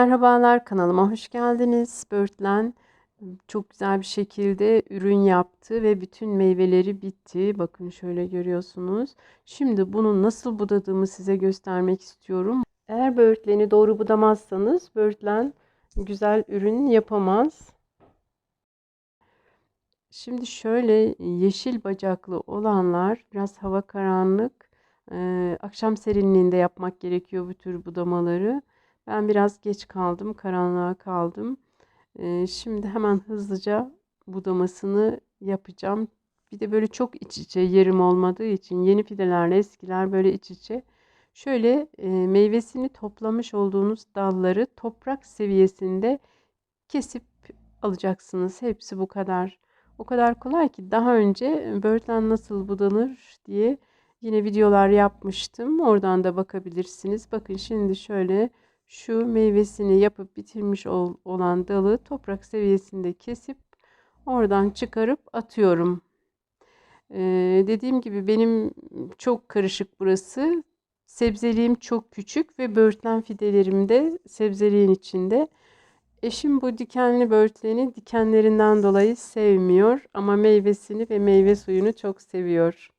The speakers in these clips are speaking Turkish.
Merhabalar kanalıma hoş geldiniz. Börtlen çok güzel bir şekilde ürün yaptı ve bütün meyveleri bitti. Bakın şöyle görüyorsunuz. Şimdi bunu nasıl budadığımı size göstermek istiyorum. Eğer böğürtleni doğru budamazsanız böğürtlen güzel ürün yapamaz. Şimdi şöyle yeşil bacaklı olanlar biraz hava karanlık. Ee, akşam serinliğinde yapmak gerekiyor bu tür budamaları. Ben biraz geç kaldım, karanlığa kaldım. Şimdi hemen hızlıca budamasını yapacağım. Bir de böyle çok iç içe yerim olmadığı için yeni fidelerle eskiler böyle iç içe. Şöyle meyvesini toplamış olduğunuz dalları toprak seviyesinde kesip alacaksınız. Hepsi bu kadar. O kadar kolay ki daha önce böğürtlen nasıl budanır diye yine videolar yapmıştım. Oradan da bakabilirsiniz. Bakın şimdi şöyle şu meyvesini yapıp bitirmiş ol, olan dalı toprak seviyesinde kesip oradan çıkarıp atıyorum. Ee, dediğim gibi benim çok karışık burası. Sebzeliğim çok küçük ve böğürtlen fidelerim de sebzeliğin içinde. Eşim bu dikenli böğürtleni dikenlerinden dolayı sevmiyor ama meyvesini ve meyve suyunu çok seviyor.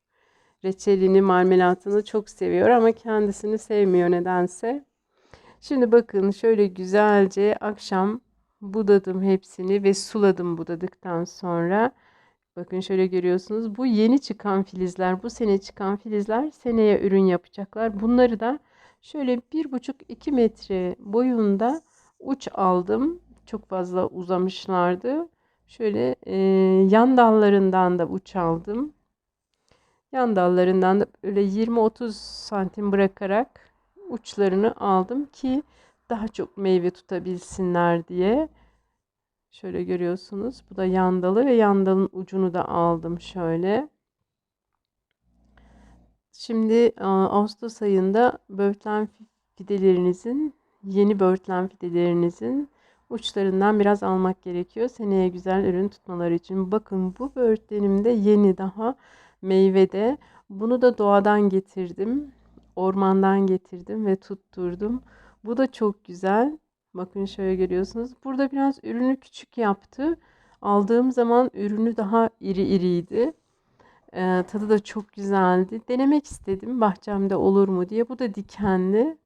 Reçelini, marmelatını çok seviyor ama kendisini sevmiyor nedense. Şimdi bakın şöyle güzelce akşam budadım hepsini ve suladım budadıktan sonra. Bakın şöyle görüyorsunuz. Bu yeni çıkan filizler, bu sene çıkan filizler seneye ürün yapacaklar. Bunları da şöyle bir buçuk iki metre boyunda uç aldım. Çok fazla uzamışlardı. Şöyle e, yan dallarından da uç aldım. Yan dallarından da öyle 20-30 santim bırakarak uçlarını aldım ki daha çok meyve tutabilsinler diye. Şöyle görüyorsunuz. Bu da yandalı ve yandalın ucunu da aldım şöyle. Şimdi Ağustos ayında böğürtlen fidelerinizin, yeni böğürtlen fidelerinizin uçlarından biraz almak gerekiyor. Seneye güzel ürün tutmaları için. Bakın bu böğürtlenimde yeni daha meyvede. Bunu da doğadan getirdim ormandan getirdim ve tutturdum. Bu da çok güzel. Bakın şöyle görüyorsunuz. Burada biraz ürünü küçük yaptı. Aldığım zaman ürünü daha iri iriydi. Ee, tadı da çok güzeldi. Denemek istedim bahçemde olur mu diye. Bu da dikenli.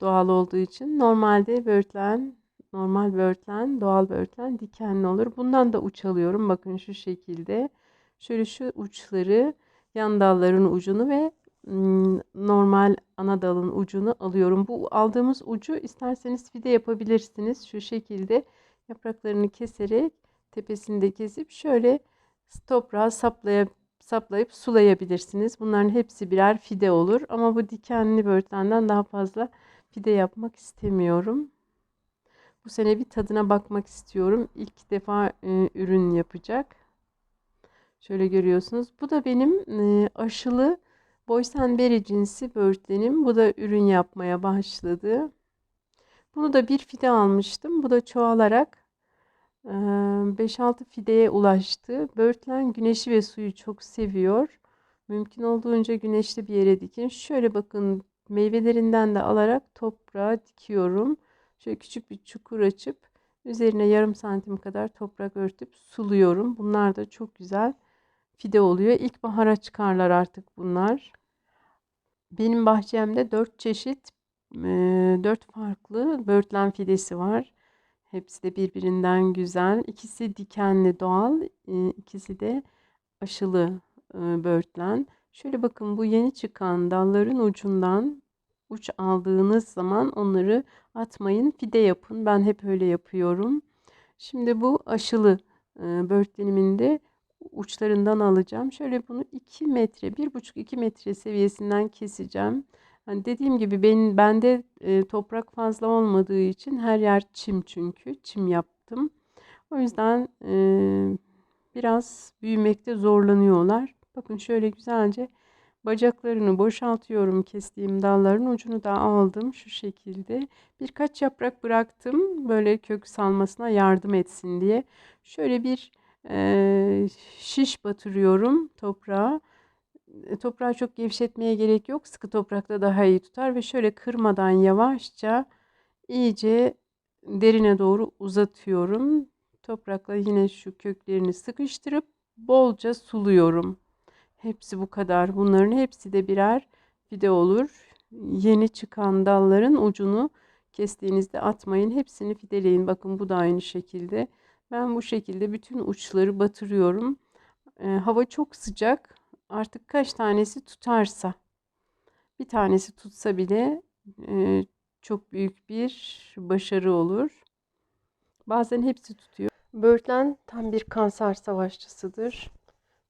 Doğal olduğu için. Normalde böğürtlen, normal böğürtlen, doğal böğürtlen dikenli olur. Bundan da uç alıyorum. Bakın şu şekilde. Şöyle şu uçları, yan dalların ucunu ve normal ana dalın ucunu alıyorum. Bu aldığımız ucu isterseniz fide yapabilirsiniz. Şu şekilde yapraklarını keserek tepesini de kesip şöyle toprağa saplayıp, saplayıp sulayabilirsiniz. Bunların hepsi birer fide olur. Ama bu dikenli böğürtlenden daha fazla fide yapmak istemiyorum. Bu sene bir tadına bakmak istiyorum. İlk defa e, ürün yapacak. Şöyle görüyorsunuz. Bu da benim e, aşılı Boysenberry cinsi böğürtlenim. Bu da ürün yapmaya başladı. Bunu da bir fide almıştım. Bu da çoğalarak 5-6 fideye ulaştı. Böğürtlen güneşi ve suyu çok seviyor. Mümkün olduğunca güneşli bir yere dikin. Şöyle bakın meyvelerinden de alarak toprağa dikiyorum. Şöyle küçük bir çukur açıp üzerine yarım santim kadar toprak örtüp suluyorum. Bunlar da çok güzel fide oluyor. İlkbahara çıkarlar artık bunlar. Benim bahçemde dört çeşit, dört farklı böğürtlen fidesi var. Hepsi de birbirinden güzel. İkisi dikenli doğal, ikisi de aşılı böğürtlen. Şöyle bakın bu yeni çıkan dalların ucundan uç aldığınız zaman onları atmayın, fide yapın. Ben hep öyle yapıyorum. Şimdi bu aşılı böğürtlenimin de uçlarından alacağım. Şöyle bunu 2 metre, 1,5-2 metre seviyesinden keseceğim. Hani dediğim gibi ben bende e, toprak fazla olmadığı için her yer çim çünkü çim yaptım. O yüzden e, biraz büyümekte zorlanıyorlar. Bakın şöyle güzelce bacaklarını boşaltıyorum kestiğim dalların ucunu da aldım şu şekilde. Birkaç yaprak bıraktım böyle kök salmasına yardım etsin diye. Şöyle bir şiş batırıyorum toprağa. E, toprağı çok gevşetmeye gerek yok. Sıkı toprakta daha iyi tutar ve şöyle kırmadan yavaşça iyice derine doğru uzatıyorum. Toprakla yine şu köklerini sıkıştırıp bolca suluyorum. Hepsi bu kadar. Bunların hepsi de birer fide olur. Yeni çıkan dalların ucunu kestiğinizde atmayın. Hepsini fideleyin. Bakın bu da aynı şekilde. Ben bu şekilde bütün uçları batırıyorum. Ee, hava çok sıcak. Artık kaç tanesi tutarsa. Bir tanesi tutsa bile e, çok büyük bir başarı olur. Bazen hepsi tutuyor. Böğürtlen tam bir kanser savaşçısıdır.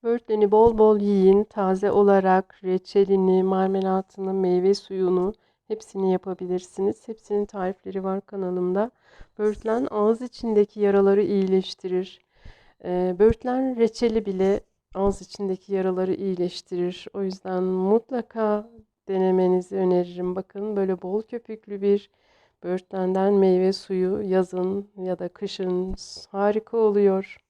Böğürtleni bol bol yiyin. Taze olarak reçelini, marmelatını, meyve suyunu hepsini yapabilirsiniz. Hepsinin tarifleri var kanalımda. Böğürtlen ağız içindeki yaraları iyileştirir. Ee, böğürtlen reçeli bile ağız içindeki yaraları iyileştirir. O yüzden mutlaka denemenizi öneririm. Bakın böyle bol köpüklü bir böğürtlenden meyve suyu yazın ya da kışın harika oluyor.